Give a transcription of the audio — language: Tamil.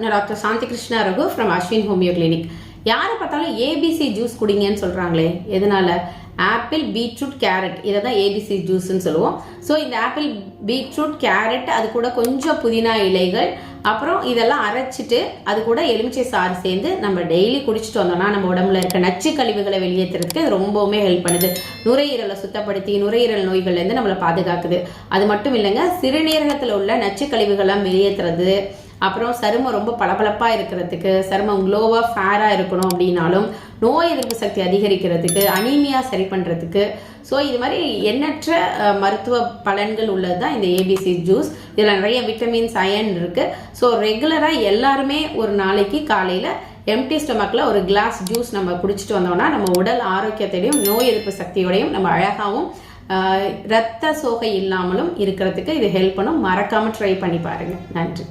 நான் doctor Shanti Krishna Raghu from Ashwin homeo clinic. யாரை பார்த்தாலும் ஏபிசி ஜூஸ் குடிங்கன்னு சொல்கிறாங்களே எதனால? Apple beetroot carrot. இதை தான் ஏபிசி ஜூஸ்ன்னு சொல்லுவோம். ஸோ இந்த ஆப்பிள் பீட்ரூட் கேரட் அது கூட கொஞ்சம் புதினா இலைகள் அப்புறம் இதெல்லாம் அரைச்சிட்டு அது கூட எலுமிச்சை சாறு சேர்ந்து நம்ம டெய்லி குடிச்சிட்டு வந்தோம்னா நம்ம உடம்புல இருக்க நச்சு கழிவுகளை வெளியேற்றுறதுக்கு அது ரொம்பவுமே ஹெல்ப் பண்ணுது. நுரையீரலை சுத்தப்படுத்தி நுரையீரல் நோய்கள்லேருந்து நம்மளை பாதுகாக்குது. அது மட்டும் இல்லைங்க சிறுநீரகத்தில் உள்ள நச்சு கழிவுகள்லாம் வெளியேற்றுறது அப்புறம் சருமம் ரொம்ப பளபளப்பாக இருக்கிறதுக்கு சருமம் க்ளோவாக ஃபேராக இருக்கணும் அப்படின்னாலும் நோய் எதிர்ப்பு சக்தி அதிகரிக்கிறதுக்கு அனீமியா சரி பண்ணுறதுக்கு ஸோ இது மாதிரி எண்ணற்ற மருத்துவ பலன்கள் உள்ளது தான் இந்த ஏபிசி ஜூஸ் இதில் நிறைய விட்டமின்ஸ் அயன் இருக்குது ஸோ ரெகுலராக எல்லாருமே ஒரு நாளைக்கு காலையில் எம்டி ஸ்டொமக்கில் ஒரு கிளாஸ் ஜூஸ் நம்ம குடிச்சிட்டு வந்தோம்னா நம்ம உடல் ஆரோக்கியத்தையும் நோய் எதிர்ப்பு சக்தியோடையும் நம்ம அழகாகவும் ரத்த சோகை இல்லாமலும் இருக்கிறதுக்கு இது ஹெல்ப் பண்ணும். மறக்காமல் ட்ரை பண்ணி பாருங்கள் நன்றி.